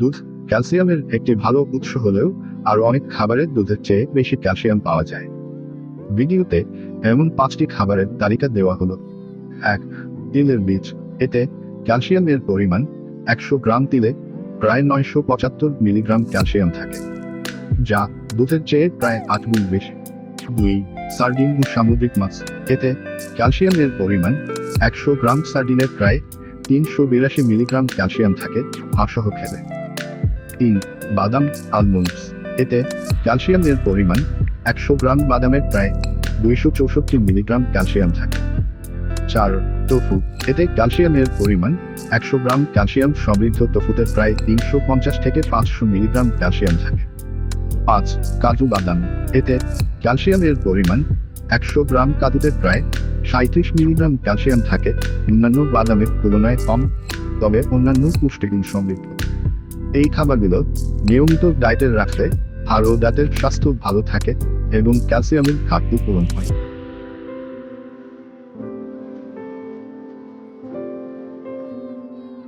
দুধ, ক্যালসিয়ামের একটি ভালো উৎস হলেও আরও অনেক খাবারের দুধের চেয়ে বেশি ক্যালসিয়াম পাওয়া যায়। ভিডিওতে এমন পাঁচটি খাবারের তালিকা দেওয়া হলো। এক, তিলের বীজ। এতে ক্যালসিয়ামের পরিমাণ একশো গ্রাম তিলে প্রায় নয়শো পঁচাত্তর মিলিগ্রাম ক্যালসিয়াম থাকে, যা দুধের চেয়ে প্রায় আট গুণ বেশি। দুই, সার্ডিন ও সামুদ্রিক মাছ। এতে ক্যালসিয়ামের পরিমাণ একশো গ্রাম সার্ডিনের প্রায় তিনশো বিরাশি মিলিগ্রাম ক্যালসিয়াম থাকে ভাসহ খেলে। তিন বাদাম আলমন্ডস এতে ক্যালসিয়ামের পরিমাণ একশো গ্রাম, বাদামের প্রায় দুইশো চৌষট্টি মিলিগ্রাম ক্যালসিয়াম থাকে। চার টফু এতে ক্যালসিয়ামের পরিমাণ একশো গ্রাম ক্যালসিয়াম, সমৃদ্ধ টফুতে প্রায় তিনশো পঞ্চাশ থেকে পাঁচশো মিলিগ্রাম ক্যালসিয়াম থাকে। পাঁচ, কাজু বাদাম, এতে ক্যালসিয়ামের পরিমাণ একশো গ্রাম, কাজুতে প্রায় সাঁত্রিশ মিলিগ্রাম ক্যালসিয়াম থাকে। অন্যান্য বাদামের তুলনায় কম, তবে অন্যান্য পুষ্টিগুণ সমৃদ্ধ। এই খাবারগুলো নিয়মিত ডায়েটে রাখলে আরও দাঁতের স্বাস্থ্য ভালো থাকে এবং ক্যালসিয়ামের ঘাটতি পূরণ হয়।